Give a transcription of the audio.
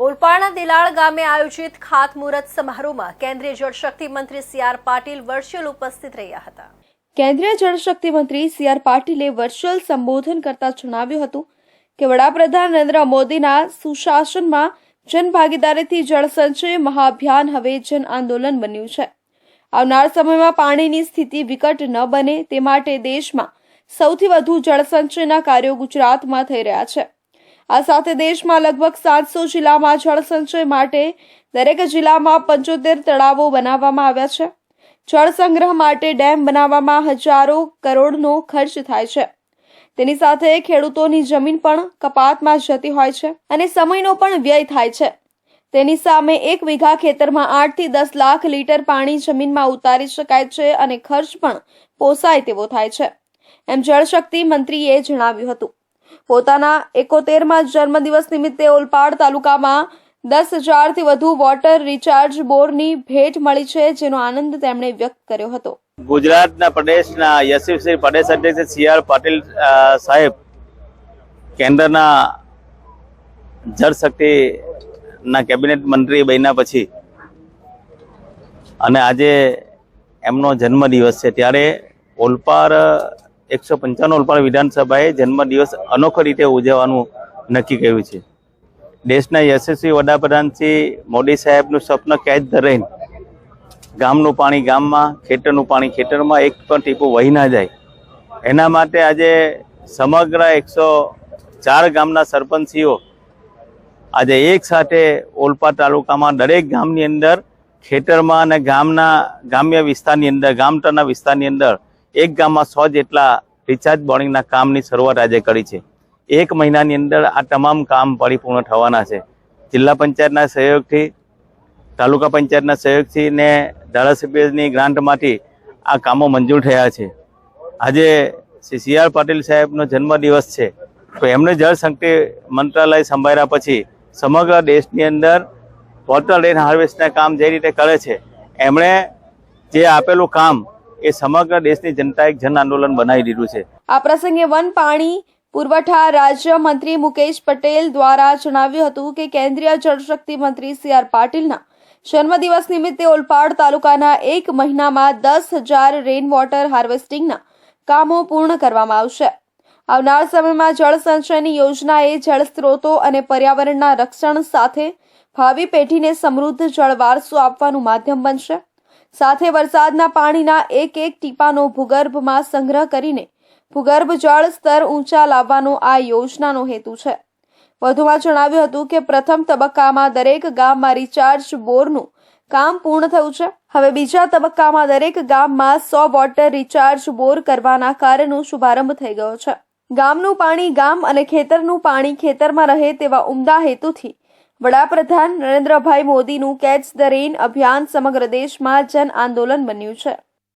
ઓલપાડના દિલાળ ગામે આયોજિત ખાતમુહૂર્ત સમારોહમાં કેન્દ્રીય જળશક્તિ મંત્રી સી આર પાટીલ વર્ચ્યુઅલ ઉપસ્થિત રહ્યા હતા. કેન્દ્રીય જળશક્તિ મંત્રી સી આર પાટીલે વર્ચ્યુઅલ સંબોધન કરતા જણાવ્યું હતું કે વડાપ્રધાન નરેન્દ્ર મોદીના સુશાસનમાં જનભાગીદારીથી જળ સંચય મહાઅભિયાન હવે જન આંદોલન બન્યું છે. આવનાર સમયમાં પાણીની સ્થિતિ વિકટ ન બને તે માટે દેશમાં સૌથી વધુ જળ સંચયના કાર્યો ગુજરાતમાં થઈ રહ્યા છે. આ સાથે દેશમાં લગભગ સાતસો જિલ્લામાં જળ સંચય માટે દરેક જિલ્લામાં પંચોતેર તળાવો બનાવવામાં આવ્યા છે. જળ સંગ્રહ માટે ડેમ બનાવવામાં હજારો કરોડનો ખર્ચ થાય છે. તેની સાથે ખેડૂતોની જમીન પણ કપાતમાં જતી હોય છે અને સમયનો પણ વ્યય થાય છે. તેની સામે એક વીઘા ખેતરમાં આઠથી દસ લાખ લીટર પાણી જમીનમાં ઉતારી શકાય છે અને ખર્ચ પણ પોસાય તેવો થાય છે. એમ જળશક્તિ મંત્રીએ જણાવ્યું હતું. પોતાના એકોતેરમાં જન્મદિવસ નિમિત્તે ઓલપાડ તાલુકામાં દસ હજારથી વધુ વોટર રિચાર્જ બોરની ભેટ મળી છે, જેનો આનંદ તેમણે વ્યક્ત કર્યો હતો. ગુજરાતના પ્રદેશના યશસ્વી પ્રદેશ અધ્યક્ષ સી આર પાટીલ સાહેબ, કેન્દ્રના જળશક્તિના કેબિનેટ મંત્રી બન્યા પછી અને આજે એમનો જન્મદિવસ છે. ત્યારે ઓલપાડ એકસો પંચાણું ઓલપાડ વિધાનસભાએ જન્મદિવસ અનોખો રીતે ઉજવવાનું નક્કી કર્યું છે. દેશના યશસ્વી વડાપ્રધાન શ્રી મોદી સાહેબનું સ્વપ્ન કેદ ધરાઈને ગામનું પાણી ગામમાં, ખેતરનું પાણી ખેતરમાં એક પણ ટીપું વહી ના જાય. એના માટે આજે સમગ્ર એકસો ચાર ગામના સરપંચીઓ આજે એક સાથે ઓલપાડ તાલુકામાં દરેક ગામની અંદર ખેતરમાં અને ગામના ગ્રામ્ય વિસ્તારની અંદર ગામતળના વિસ્તારની અંદર એક ગામમાં સો જેટલા રિચાર્જ બોર્ડિંગના કામની શરૂઆત આજે કરી છે. એક મહિનાની અંદર આ તમામ કામ પરિપૂર્ણ થવાના છે. જિલ્લા પંચાયતના સહયોગથી, તાલુકા પંચાયતના સહયોગથી ને ધારાસભ્યની ગ્રાન્ટમાંથી આ કામો મંજૂર થયા છે. આજે શ્રી સી આર પાટીલ સાહેબનો જન્મદિવસ છે. તો એમને જળશક્તિ મંત્રાલય સંભાળ્યા પછી સમગ્ર દેશની અંદર વોટર રેન હાર્વેસ્ટના કામ જે રીતે કરે છે, એમણે જે આપેલું કામ એ સમગ્ર દેશની જનતા જન આંદોલન બનાવી દીધું છે. આ પ્રસંગે વન પાણી પુરવઠા રાજ્યમંત્રી મુકેશ પટેલ દ્વારા જણાવ્યું હતું કે કેન્દ્રીય જળશક્તિ મંત્રી સી આર પાટીલના જન્મદિવસ નિમિત્તે ઓલપાડ તાલુકાના એક મહિનામાં દસ હજાર રેન વોટર હાર્વેસ્ટિંગના કામો પૂર્ણ કરવામાં આવશે. આવનાર સમયમાં જળ સંચયની યોજના એ જળ સ્ત્રોતો અને પર્યાવરણના રક્ષણ સાથે ભાવિ પેઢીને સમૃદ્ધ જળ વારસો આપવાનું માધ્યમ બનશે. સાથે વરસાદના પાણીના એક એક ટીપાનો ભૂગર્ભમાં સંગ્રહ કરીને ભૂગર્ભ જળ સ્તર ઊંચા લાવવાનો આ યોજનાનો હેતુ છે. વધુમાં જણાવ્યું હતું કે પ્રથમ તબક્કામાં દરેક ગામમાં રિચાર્જ બોરનું કામ પૂર્ણ થયું છે. હવે બીજા તબક્કામાં દરેક ગામમાં સો વોટર રિચાર્જ બોર કરવાના કાર્યનો શુભારંભ થઈ ગયો છે. ગામનું પાણી ગામ અને ખેતરનું પાણી ખેતરમાં રહે તેવા ઉમદા હેતુથી વડાપ્રધાન નરેન્દ્રભાઈ મોદીનું કેચ ધ રેન અભિયાન સમગ્ર દેશમાં જન આંદોલન બન્યું છે.